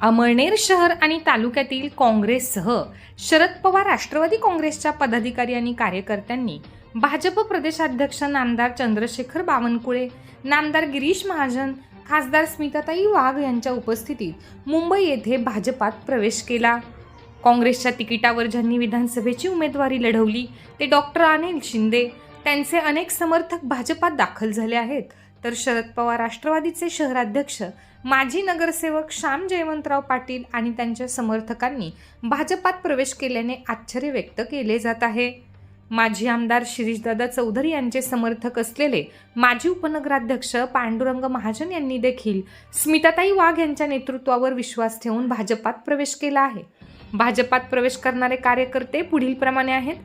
अमळनेर शहर आणि तालुक्यातील काँग्रेससह शरद पवार राष्ट्रवादी काँग्रेसच्या पदाधिकारी आणि कार्यकर्त्यांनी भाजप प्रदेशाध्यक्ष नामदार चंद्रशेखर बावनकुळे नामदार गिरीश महाजन खासदार स्मिताताई वाघ यांच्या उपस्थितीत मुंबई येथे भाजपात प्रवेश केला. काँग्रेसच्या तिकिटावर ज्यांनी विधानसभेची उमेदवारी लढवली ते डॉक्टर अनिल शिंदे. त्यांचे अनेक समर्थक भाजपात दाखल झाले आहेत. तर शरद पवार राष्ट्रवादीचे शहराध्यक्ष माजी नगरसेवक श्याम जयवंतराव पाटील आणि त्यांच्या समर्थकांनी भाजपात प्रवेश केल्याने आश्चर्य व्यक्त केले जात आहे. माजी आमदार शिरीषदादा चौधरी यांचे समर्थक असलेले माजी उपनगराध्यक्ष पांडुरंग महाजन यांनी देखील स्मिताताई वाघ यांच्या नेतृत्वावर विश्वास ठेवून भाजपात प्रवेश केला आहे. भाजपात प्रवेश करणारे कार्यकर्ते पुढीलप्रमाणे आहेत.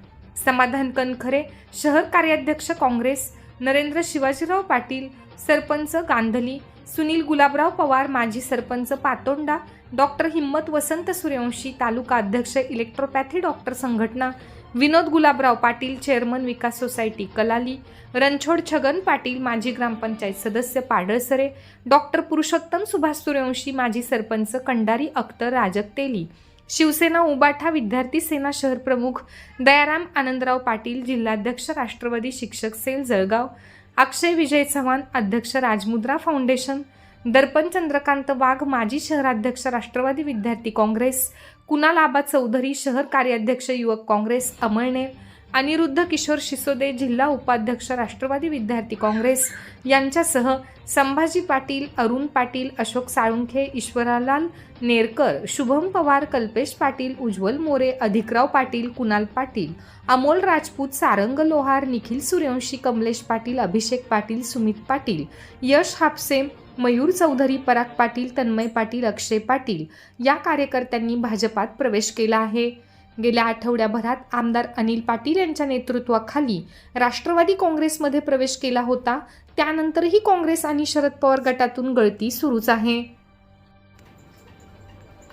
समाधान कनखरे शहर कार्याध्यक्ष काँग्रेस नरेंद्र शिवाजीराव पाटील सरपंच गांधली सुनील गुलाबराव पवार माजी सरपंच पातोंडा डॉक्टर हिम्मत वसंत सूर्यवंशी तालुका अध्यक्ष इलेक्ट्रोपॅथी डॉक्टर संघटना विनोद गुलाबराव पाटील चेअरमन विकास सोसायटी कलाली रणछोड छगन पाटील माजी ग्रामपंचायत सदस्य पाडळसरे डॉक्टर पुरुषोत्तम सुभाष सूर्यवंशी माजी सरपंच कंडारी अख्तर राजक तेली शिवसेना उबाठा विद्यार्थी सेना शहर प्रमुख दयाराम आनंदराव पाटील जिल्हाध्यक्ष राष्ट्रवादी शिक्षक सेल जळगाव अक्षय विजय चव्हाण अध्यक्ष राजमुद्रा फाउंडेशन दर्पण चंद्रकांत वाघ माजी शहराध्यक्ष राष्ट्रवादी विद्यार्थी काँग्रेस कुणाल आबा चौधरी शहर कार्याध्यक्ष युवक काँग्रेस अमळनेर अनिरुद्ध किशोर शिसोदे जिल्हा उपाध्यक्ष राष्ट्रवादी विद्यार्थी काँग्रेस. यांच्यासह संभाजी पाटील अरुण पाटील अशोक साळुंखे ईश्वरालाल नेरकर शुभम पवार कल्पेश पाटील उज्ज्वल मोरे अधिकराव पाटील कुणाल पाटील अमोल राजपूत सारंग लोहार निखिल सूर्यवंशी कमलेश पाटील अभिषेक पाटील सुमित पाटील यश हापसे मयूर चौधरी पराग पाटील तन्मय पाटील अक्षय पाटील या कार्यकर्त्यांनी भाजपात प्रवेश केला आहे. गेल्या आठवड्याभरात आमदार अनिल पाटील यांच्या नेतृत्वाखाली राष्ट्रवादी काँग्रेसमध्ये प्रवेश केला होता. त्यानंतरही काँग्रेस आणि शरद पवार गटातून गळती सुरूच आहे.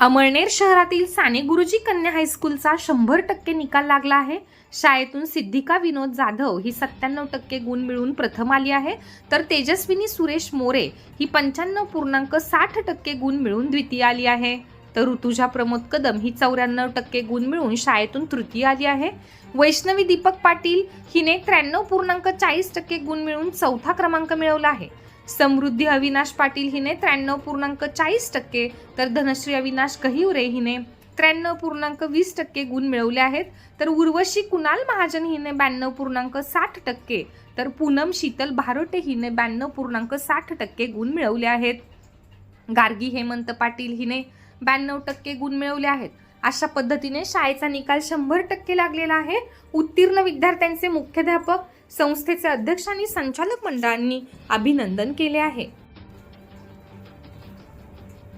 अमळनेर शहरातील साने गुरुजी कन्या हायस्कूलचा शंभर टक्के निकाल लागला आहे. शाळेतून सिद्धिका विनोद जाधव ही सत्त्याण्णव टक्के गुण मिळवून प्रथम आली आहे. तर तेजस्विनी सुरेश मोरे ही पंच्याण्णव पूर्णांक साठ टक्के गुण मिळवून द्वितीय आली आहे. तर ऋतुजा प्रमोद कदम ही चौऱ्याण्णव टक्के गुण मिळून शाळेतून तृतीय आली आहे. वैष्णवी दीपक पाटील हिने त्र्याण्णव पूर्णांक चाळीस टक्के गुण मिळून चौथा क्रमांक मिळवला आहे. समृद्धी अविनाश पाटील हिने त्र्याण्णव पूर्णांक चाळीस टक्के तर धनश्री अविनाश कहिवरे हिने त्र्याण्णव पूर्णांक वीस टक्के गुण मिळवले आहेत. तर उर्वशी कुणाल महाजन हिने ब्याण्णव पूर्णांक साठ टक्के तर पूनम शीतल भारोटे हिने ब्याण्णव पूर्णांक साठ टक्के गुण मिळवले आहेत. गार्गी हेमंत पाटील हिने ब्याण्णव टक्के गुण मिळवले आहेत. अशा पद्धतीने शाळेचा निकाल शंभर टक्के लागलेला आहे. उत्तीर्ण विद्यार्थ्यांचे मुख्याध्यापक संस्थेचे अध्यक्ष आणि संचालक मंडळांनी अभिनंदन केले आहे.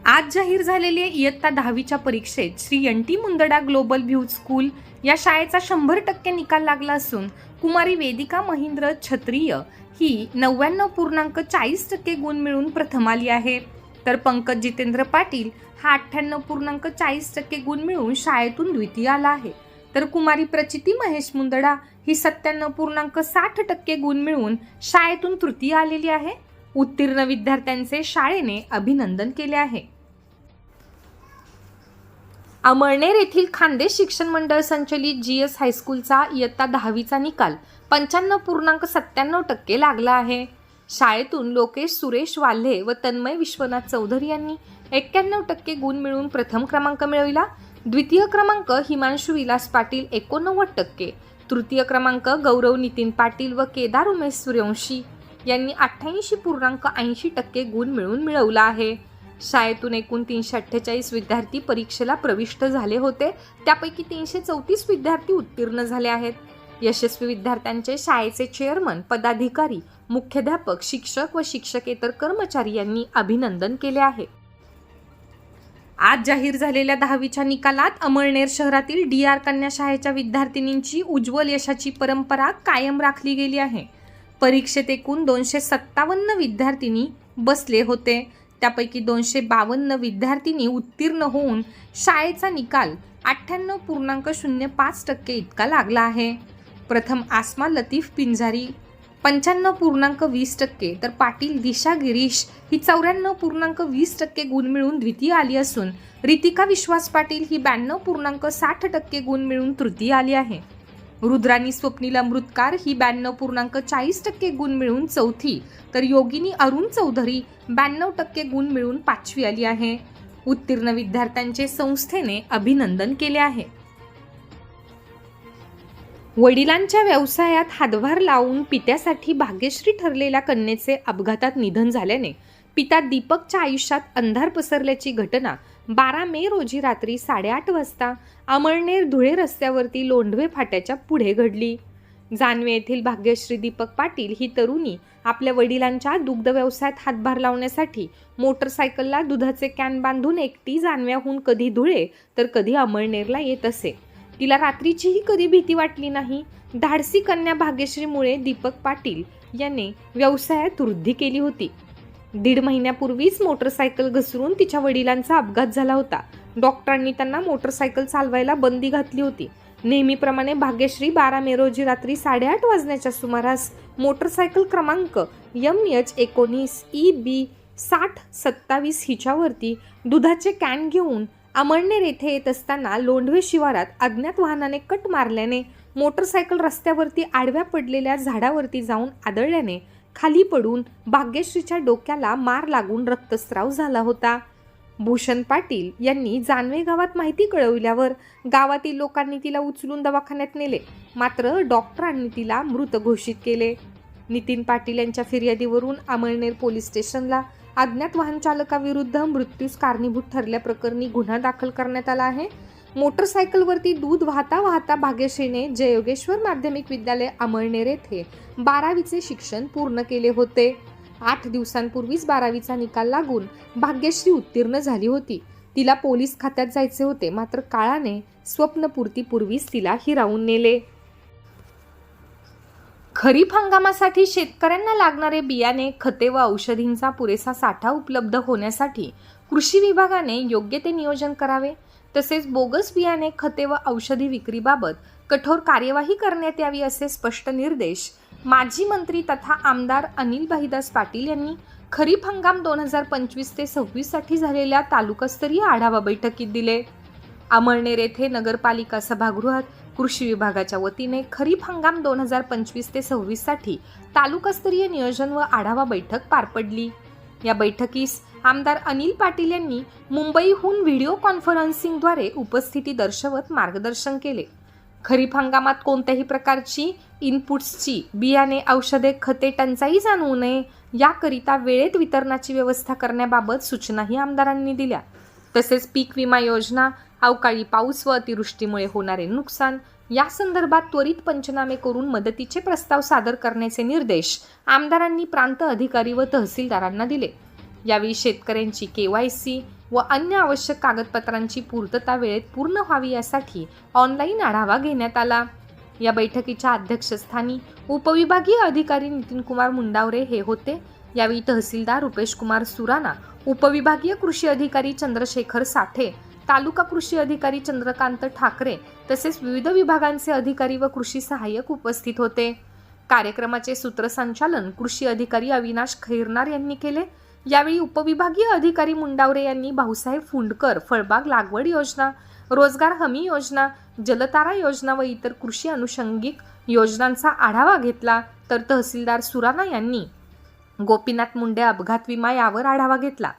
आज जाहीर झालेल्या इयत्ता दहावीच्या परीक्षेत Shri N T Mundada global view school या शाळेचा शंभर टक्के निकाल लागला असून कुमारी वेदिका महेंद्र क्षत्रिय ही नव्याण्णव पूर्णांक चाळीस टक्के गुण मिळून प्रथम आली आहे. तर पंकज जितेंद्र पाटील हा अठ्ठ्याण्णव पूर्णांक चाळीस टक्के गुण मिळवून शाळेतून द्वितीय आला आहे. तर कुमारी प्रचिती महेश मुंदडा ही सत्त्याण्णव पूर्णांक साठ टक्के गुण मिळवून शाळेतून तृतीय आलेली आहे. उत्तीर्ण विद्यार्थ्यांचे शाळेने अभिनंदन केले आहे. अमळनेर येथील खानदेश शिक्षण मंडळ संचलित जी एस हायस्कूलचा इयत्ता दहावीचा निकाल पंच्याण्णव पूर्णांक सत्त्याण्णव टक्के लागला आहे. शाळेतून लोकेश सुरेश वाल्हे व तन्मय विश्वनाथ चौधरी यांनी एक्क्याण्णव टक्के गुण मिळवून प्रथम क्रमांक मिळविला. द्वितीय क्रमांक हिमांशु विलास पाटील एकोणनव्वद टक्के. तृतीय क्रमांक गौरव नितीन पाटील व केदार उमेश सूर्यवंशी यांनी अठ्ठ्याऐंशी पूर्णांक ऐंशी टक्के गुण मिळवून मिळवला आहे. शाळेतून एकूण तीनशे अठ्ठेचाळीस विद्यार्थी परीक्षेला प्रविष्ट झाले होते. त्यापैकी तीनशे चौतीस विद्यार्थी उत्तीर्ण झाले आहेत. यशस्वी विद्यार्थ्यांचे शाळेचे चेअरमन पदाधिकारी मुख्याध्यापक शिक्षक व शिक्षकेतर कर्मचारी यांनी अभिनंदन केले आहे. आज जाहीर झालेल्या दहावीच्या निकालात अमळनेर शहरातील डी आर कन्या शाळेच्या विद्यार्थिनींची उज्ज्वल यशाची परंपरा कायम राखली गेली आहे. परीक्षेत एकूण दोनशे सत्तावन्न विद्यार्थिनी बसले होते. त्यापैकी दोनशे बावन्न विद्यार्थिनी उत्तीर्ण होऊन शाळेचा निकाल अठ्ठ्याण्णव पूर्णांक शून्य पाच टक्के इतका लागला आहे. प्रथम आसमा लतीफ पिंजारी पंच्याण्णव पूर्णांक वीस टक्के. तर पाटील दिशा गिरीश ही चौऱ्याण्णव पूर्णांक वीस टक्के गुण मिळून द्वितीय आली असून रितिका विश्वास पाटील ही ब्याण्णव पूर्णांक साठ टक्के गुण मिळून तृतीय आली आहे. रुद्राणी स्वप्नील अमृतकार ही ब्याण्णव पूर्णांक चाळीस टक्के गुण मिळून चौथी. तर योगिनी अरुण चौधरी ब्याण्णव टक्के गुण मिळून पाचवी आली आहे. उत्तीर्ण विद्यार्थ्यांचे संस्थेने अभिनंदन केले आहे. वडिलांच्या व्यवसायात हातभार लावून पित्यासाठी भाग्यश्री ठरलेल्या कन्येचे अपघातात निधन झाल्याने पिता दीपकच्या आयुष्यात अंधार पसरल्याची घटना बारा मे रोजी रात्री साडेआठ वाजता अमळनेर धुळे रस्त्यावरती लोंढवे फाट्याच्या पुढे घडली. जानवे येथील भाग्यश्री दीपक पाटील ही तरुणी आपल्या वडिलांच्या दुग्ध व्यवसायात हातभार लावण्यासाठी मोटरसायकलला दुधाचे कॅन बांधून एकटी जानव्याहून कधी धुळे तर कधी अमळनेरला येत असे. तिला रात्रीचीही कधी भीती वाटली नाही? धाडसी कन्या भाग्यश्रीमुळे दीपक पाटील याने व्यवसायात वृद्धी केली होती. दीड महिन्यापूर्वीच मोटरसायकल घसरून तिच्या वडिलांचा अपघात झाला होता. डॉक्टरांनी त्यांना मोटरसायकल चालवायला बंदी घातली होती. नेहमीप्रमाणे भाग्यश्री बारा मे रोजी रात्री साडेआठ वाजण्याच्या सुमारास मोटरसायकल क्रमांक यम एच एकोणीस ई बी साठ सत्तावीस हिच्यावरती दुधाचे कॅन घेऊन अमळनेर येथे येत असताना लोंढवे शिवारात अज्ञात वाहनाने कट मारल्याने मोटरसायकल रस्त्यावरती आडव्या पडलेल्या झाडावरती जाऊन आदळल्याने खाली पडून भाग्यश्रीच्या डोक्याला मार लागून रक्तस्राव झाला होता. भूषण पाटील यांनी जानवे गावात माहिती कळवल्यावर गावातील लोकांनी तिला उचलून दवाखान्यात नेले मात्र डॉक्टरांनी तिला मृत घोषित केले. नितीन पाटील यांच्या फिर्यादीवरून अमळनेर पोलीस स्टेशनला अज्ञात वाहनचालकाविरुद्ध मृत्यूस कारणीभूत ठरल्याप्रकरणी गुन्हा दाखल करण्यात आला आहे. मोटरसायकलवरती दूध वाहता वाहता भाग्यश्रीने जयोगेश्वर माध्यमिक विद्यालय अमळनेर येथे बारावीचे शिक्षण पूर्ण केले होते. आठ दिवसांपूर्वीच बारावीचा निकाल लागून भाग्यश्री उत्तीर्ण झाली होती. तिला पोलीस खात्यात जायचे होते मात्र काळाने स्वप्नपूर्तीपूर्वीच तिला हिरावून नेले. खरीप हंगामासाठी शेतकऱ्यांना लागणारे बियाणे खते व औषधींचा पुरेसा साठा उपलब्ध होण्यासाठी कृषी विभागाने योग्य ते नियोजन करावे. तसेच बोगस बियाणे खते व औषधी विक्रीबाबत कठोर कार्यवाही करण्यात यावी असे स्पष्ट निर्देश माजी मंत्री तथा आमदार अनिल भाईदास पाटील यांनी खरीप हंगाम दोन हजार पंचवीस ते सव्वीससाठी झालेल्या तालुकास्तरीय आढावा बैठकीत दिले. अमळनेर येथे नगरपालिका सभागृहात कृषी विभागाच्या वतीने खरीप हंगाम दोन हजार पंचवीस ते सव्वीससाठी तालुकास्तरीय नियोजन व आढावा बैठक पार पडली. या बैठकीस आमदार अनिल पाटील यांनी मुंबईहून व्हिडिओ कॉन्फरन्सिंगद्वारे उपस्थिती दर्शवत मार्गदर्शन केले. खरीप हंगामात कोणत्याही प्रकारची इनपुट्सची बियाणे औषधे खते टंचाई जाणवू नये याकरिता वेळेत वितरणाची व्यवस्था करण्याबाबत सूचनाही आमदारांनी दिल्या. तसेच पीक विमा योजना अवकाळी पाऊस व अतिवृष्टीमुळे होणारे नुकसान या संदर्भात त्वरित पंचनामे करून मदतीचे प्रस्ताव सादर करण्याचे निर्देश आमदारांनी प्रांत अधिकारी व तहसीलदारांना दिले. यावेळी शेतकऱ्यांची के वाय सी व अन्य आवश्यक कागदपत्रांची पूर्तता वेळेत पूर्ण व्हावी यासाठी ऑनलाईन आढावा घेण्यात आला. या बैठकीच्या अध्यक्षस्थानी उपविभागीय अधिकारी नितीन कुमार मुंडावरे हे होते. यावेळी तहसीलदार रुपेश कुमार सुराना उपविभागीय कृषी अधिकारी चंद्रशेखर साठे तालुका कृषी अधिकारी चंद्रकांत ठाकरे तसेच विविध विभागांचे अधिकारी व कृषी सहाय्यक उपस्थित होते. कार्यक्रमाचे सूत्रसंचालन कृषी अधिकारी अविनाश खैरनार यांनी केले. यावेळी उपविभागीय अधिकारी मुंडावरे यांनी भाऊसाहेब फुंडकर फळबाग लागवड योजना रोजगार हमी योजना जलतारा योजना व इतर कृषी अनुषंगिक योजनांचा आढावा घेतला. तर तहसीलदार सुराना यांनी गोपीनाथ मुंडे अपघात विमा यावर आढावा घेतला.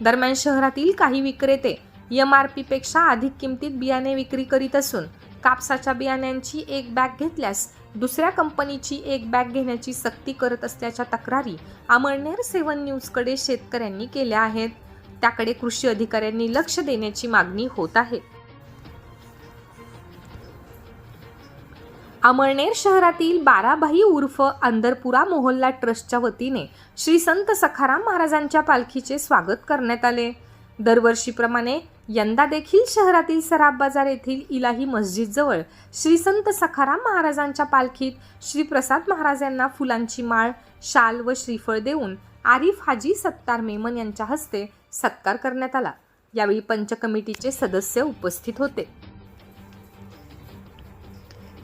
दरम्यान शहरातील काही विक्रेते एम आर पीपेक्षा अधिक किमतीत बियाणे विक्री करीत असून कापसाच्या बियाण्यांची एक बॅग घेतल्यास दुसऱ्या कंपनीची एक बॅग घेण्याची सक्ती करत असल्याच्या तक्रारी अमळनेर सेवन न्यूजकडे शेतकऱ्यांनी केल्या आहेत. त्याकडे कृषी अधिकाऱ्यांनी लक्ष देण्याची मागणी होत आहे. अमळनेर शहरातील बाराभाई उर्फ अंदरपुरा मोहल्ला ट्रस्टच्या वतीने श्री संत सखाराम महाराजांच्या पालखीचे स्वागत करण्यात आले. दरवर्षीप्रमाणे यंदा देखील शहरातील सराब बाजार येथील इलाही मस्जिदजवळ श्री संत सखाराम महाराजांच्या पालखीत श्री प्रसाद महाराज यांना फुलांची माळ शाल व श्रीफळ देऊन आरिफ हाजी सत्तार मेमन यांच्या हस्ते सत्कार करण्यात आला. यावेळी पंच कमिटीचे सदस्य उपस्थित होते.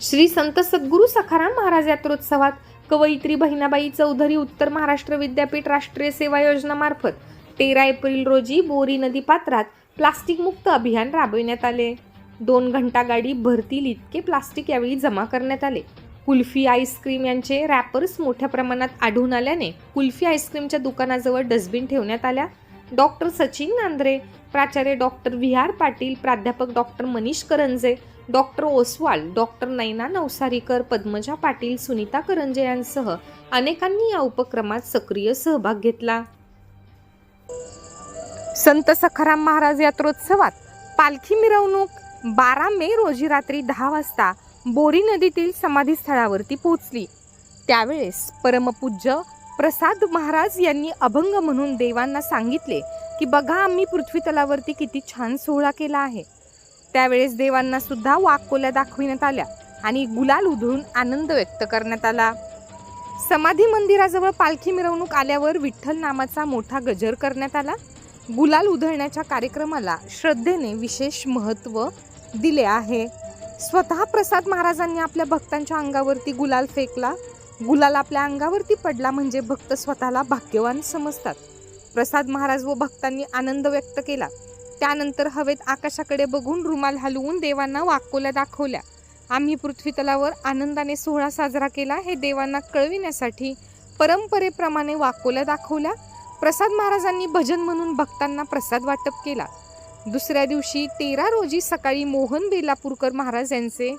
श्री संत सद्गुरू सखाराम महाराज यात्रोत्सवात कवयित्री बहिणाबाई चौधरी उत्तर महाराष्ट्र विद्यापीठ राष्ट्रीय सेवा योजना मार्फत तेरा एप्रिल रोजी बोरी नदी पात्रात प्लास्टिक मुक्त अभियान राबविण्यात आले. दोन घंटा गाडी भरतील इतके प्लास्टिक यावेळी जमा करण्यात आले. कुल्फी आईस्क्रीम यांचे रॅपर्स मोठ्या प्रमाणात आढळून आल्याने कुल्फी आईस्क्रीमच्या दुकानाजवळ डस्टबिन ठेवण्यात आल्या. डॉक्टर सचिन नांद्रे प्राचार्य डॉक्टर व्ही आर पाटील प्राध्यापक doctor Manish Karanje doctor Oswal doctor Naina Navsarikar Padmaja Patil Sunita Karanje यांसह अनेकांनी या उपक्रमात सक्रिय सहभाग घेतला. संत सखाराम महाराज यात्रोत्सवात पालखी मिरवणूक बारा मे रोजी रात्री दहा वाजता बोरी नदीतील समाधीस्थळावरती पोहोचली. त्यावेळेस परमपूज्य प्रसाद महाराज यांनी अभंग म्हणून देवांना सांगितले की बघा आम्ही पृथ्वी तलावरती किती छान सोहळा केला आहे. त्यावेळेस देवांना सुद्धा वाकोल्या दाखविण्यात आल्या आणि गुलाल उधळून आनंद व्यक्त करण्यात आला. समाधी मंदिराजवळ पालखी मिरवणूक आल्यावर विठ्ठल नामाचा मोठा गजर करण्यात आला. गुलाल उधळण्याच्या कार्यक्रमाला श्रद्धेने विशेष महत्त्व दिले आहे. स्वतः प्रसाद महाराजांनी आपल्या भक्तांच्या अंगावरती गुलाल फेकला. गुलाल आपल्या अंगावरती पडला म्हणजे भक्त स्वतःला भाग्यवान समजतात. प्रसाद महाराज व भक्तांनी आनंद व्यक्त केला. त्यानंतर हवेत आकाशाकडे बघून रुमाल हलवून देवांना वाकोल्या दाखवल्या. आम्ही पृथ्वी तलावर आनंदाने सोहळा साजरा केला हे देवांना कळविण्यासाठी परंपरेप्रमाणे वाकोल्या दाखवल्या. प्रसाद महाराजांनी भजन म्हणून भक्तांना प्रसाद वाटप केला. दुसऱ्या दिवशी तेरा रोजी सकाळी मोहन बेलापूरकर महाराज यांचे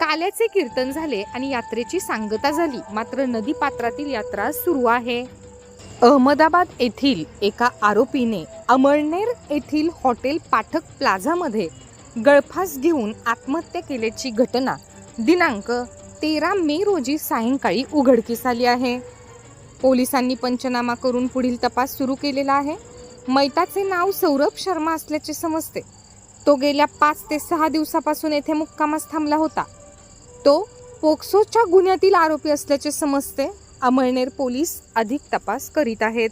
काल्याचे कीर्तन झाले आणि यात्रेची सांगता झाली. मात्र नदी पात्रातील यात्रा सुरू आहे. अहमदाबाद येथील एका आरोपीने अमळनेर येथील हॉटेल पाठक प्लाझामध्ये गळफास घेऊन आत्महत्या केल्याची घटना दिनांक तेरा मे रोजी सायंकाळी उघडकीस आली आहे. पोलिसांनी पंचनामा करून पुढील तपास सुरू केलेला आहे. मैताचे नाव सौरभ शर्मा असल्याचे समजते. तो गेल्या पाच ते सहा दिवसापासून येथे मुक्कामास थांबला होता. तो पोक्सोच्या गुन्ह्यातील आरोपी असल्याचे समजते. अमळनेर पोलीस अधिक तपास करीत आहेत.